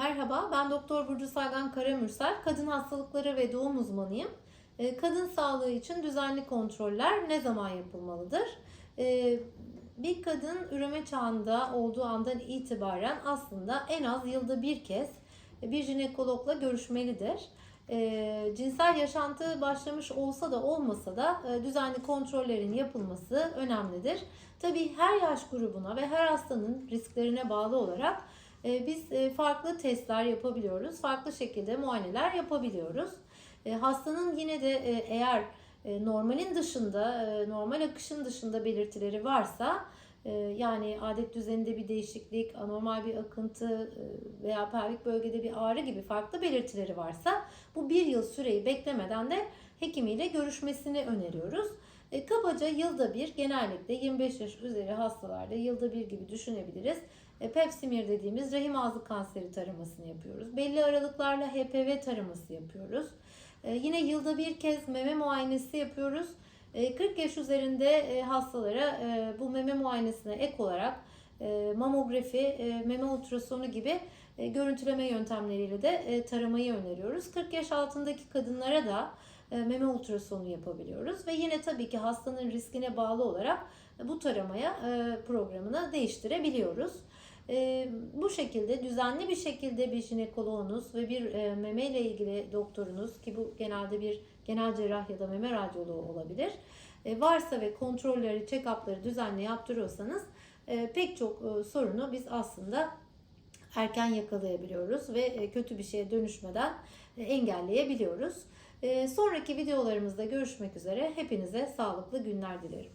Merhaba, ben Doktor Burcu Saygan Karamürsel, kadın hastalıkları ve doğum uzmanıyım. Ee, Kadın sağlığı için düzenli kontroller ne zaman yapılmalıdır? Ee, Bir kadın üreme çağında olduğu andan itibaren aslında en az yılda bir kez bir jinekologla görüşmelidir. Ee, Cinsel yaşantı başlamış olsa da olmasa da e, düzenli kontrollerin yapılması önemlidir. Tabii her yaş grubuna ve her hastanın risklerine bağlı olarak biz e, farklı testler yapabiliyoruz. Farklı şekilde muayeneler yapabiliyoruz. E, Hastanın yine de e, eğer e, normalin dışında, normal akışın dışında belirtileri varsa yani adet düzeninde bir değişiklik, anormal bir akıntı veya pelvik bölgede bir ağrı gibi farklı belirtileri varsa bu bir yıl süreyi beklemeden de hekimiyle görüşmesini öneriyoruz. E, kabaca yılda bir genellikle 25 yaş üzeri hastalarda yılda bir gibi düşünebiliriz. E, Pap smear dediğimiz rahim ağzı kanseri taramasını yapıyoruz. Belli aralıklarla HPV taraması yapıyoruz. E, yine yılda bir kez meme muayenesi yapıyoruz. E, 40 yaş üzerinde e, hastalara e, bu meme muayenesine ek olarak mamografi, e, meme ultrasonu gibi e, görüntüleme yöntemleriyle de e, taramayı öneriyoruz. 40 yaş altındaki kadınlara da e, meme ultrasonu yapabiliyoruz ve yine tabii ki hastanın riskine bağlı olarak e, bu taramaya e, programını değiştirebiliyoruz. E, Bu şekilde düzenli bir şekilde bir jinekoloğunuz ve bir e, meme ile ilgili doktorunuz ki bu genelde bir genel cerrah ya da meme radyoloğu olabilir. E, Varsa ve kontrolleri, check-up'ları düzenli yaptırıyorsanız e, pek çok e, sorunu biz aslında erken yakalayabiliyoruz ve e, kötü bir şeye dönüşmeden e, engelleyebiliyoruz. E, Sonraki videolarımızda görüşmek üzere. Hepinize sağlıklı günler dilerim.